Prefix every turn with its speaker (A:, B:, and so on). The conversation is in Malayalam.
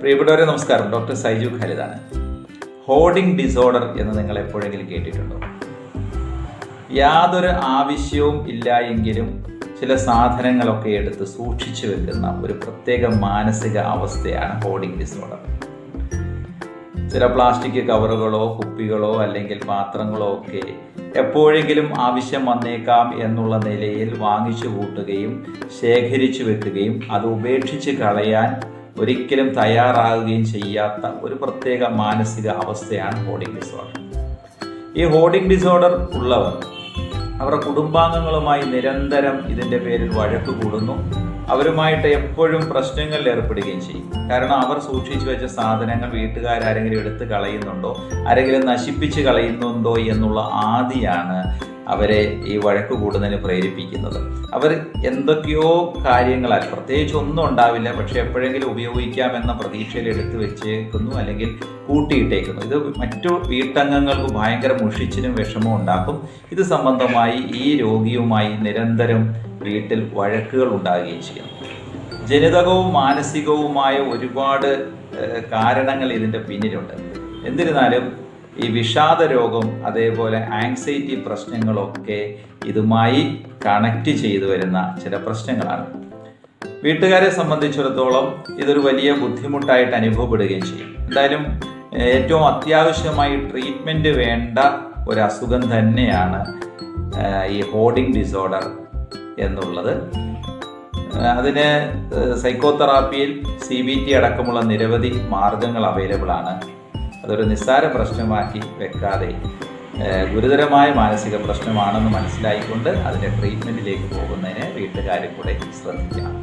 A: പ്രിയപ്പെട്ടവരെ നമസ്കാരം. ഡോക്ടർ സൈജു ഖലിദാണ്. ഹോർഡിംഗ് ഡിസോർഡർ എന്ന് നിങ്ങൾ എപ്പോഴെങ്കിലും കേട്ടിട്ടുണ്ടോ? യാതൊരു ആവശ്യവും ഇല്ല എങ്കിലും ചില സാധനങ്ങളൊക്കെ എടുത്ത് സൂക്ഷിച്ചു വെക്കുന്ന ഒരു പ്രത്യേക മാനസിക അവസ്ഥയാണ് ഹോർഡിംഗ് ഡിസോർഡർ. ചില പ്ലാസ്റ്റിക് കവറുകളോ കുപ്പികളോ അല്ലെങ്കിൽ പാത്രങ്ങളോ ഒക്കെ എപ്പോഴെങ്കിലും ആവശ്യം വന്നേക്കാം എന്നുള്ള നിലയിൽ വാങ്ങിച്ചു കൂട്ടുകയും ശേഖരിച്ചു വെക്കുകയും അത് ഉപേക്ഷിച്ച് കളയാൻ ഒരിക്കലും തയ്യാറാകുകയും ചെയ്യാത്ത ഒരു പ്രത്യേക മാനസിക അവസ്ഥയാണ് ഹോർഡിംഗ് ഡിസോർഡർ ഈ ഹോർഡിംഗ് ഡിസോർഡർ ഉള്ളവർ അവരുടെ കുടുംബാംഗങ്ങളുമായി നിരന്തരം ഇതിന്റെ പേരിൽ വഴക്ക് കൂടുന്നു. അവരുമായിട്ട് എപ്പോഴും പ്രശ്നങ്ങളിൽ ഏർപ്പെടുകയും ചെയ്യും. കാരണം അവർ സൂക്ഷിച്ചു വെച്ച സാധനങ്ങൾ വീട്ടുകാരെങ്കിലും എടുത്ത് കളയുന്നുണ്ടോ? ആരെങ്കിലും നശിപ്പിച്ച് കളയുന്നുണ്ടോ എന്നുള്ള ആദിയാണ് അവരെ ഈ വഴക്ക് കൂടുന്നതിന് പ്രേരിപ്പിക്കുന്നത്. അവർ എന്തൊക്കെയോ കാര്യങ്ങളാൽ പ്രത്യേകിച്ച് ഒന്നും ഉണ്ടാവില്ല പക്ഷെ എപ്പോഴെങ്കിലും ഉപയോഗിക്കാമെന്ന പ്രതീക്ഷയിൽ എടുത്തു വെച്ചേക്കുന്നു അല്ലെങ്കിൽ കൂട്ടിയിട്ടേക്കുന്നു. ഇത് മറ്റു വീട്ടംഗങ്ങൾക്ക് ഭയങ്കര മുഷിച്ചിനും വിഷമവും ഉണ്ടാക്കും. ഇത് സംബന്ധമായി ഈ രോഗിയുമായി നിരന്തരം വീട്ടിൽ വഴക്കുകൾ ഉണ്ടാകുകയും ചെയ്യും. ജനിതകവും മാനസികവുമായ ഒരുപാട് കാരണങ്ങൾ ഇതിന്റെ പിന്നിലുണ്ട്. എന്നിരുന്നാലും ഈ വിഷാദ രോഗം അതേപോലെ ആങ്സൈറ്റി പ്രശ്നങ്ങളൊക്കെ ഇതുമായി കണക്റ്റ് ചെയ്തു വരുന്ന ചില പ്രശ്നങ്ങളാണ്. വീട്ടുകാരെ സംബന്ധിച്ചിടത്തോളം ഇതൊരു വലിയ ബുദ്ധിമുട്ടായിട്ട് അനുഭവപ്പെടുകയും ചെയ്യും. എന്തായാലും ഏറ്റവും അത്യാവശ്യമായി ട്രീറ്റ്മെന്റ് വേണ്ട ഒരു അസുഖം തന്നെയാണ് ഈ ഹോർഡിംഗ് ഡിസോർഡർ എന്നുള്ളത്. അതിന് സൈക്കോതെറാപ്പിയിൽ സി ബി ടി അടക്കമുള്ള നിരവധി മാർഗങ്ങൾ അവൈലബിൾ ആണ്. അതൊരു നിസ്സാര പ്രശ്നമാക്കി വെക്കാതെ ഗുരുതരമായ മാനസിക പ്രശ്നമാണെന്ന് മനസ്സിലായിക്കൊണ്ട് അതിന്റെ ട്രീറ്റ്മെന്റിലേക്ക് പോകുന്നതിന് വീട്ടുകാരും കൂടെ ശ്രദ്ധിക്കണം.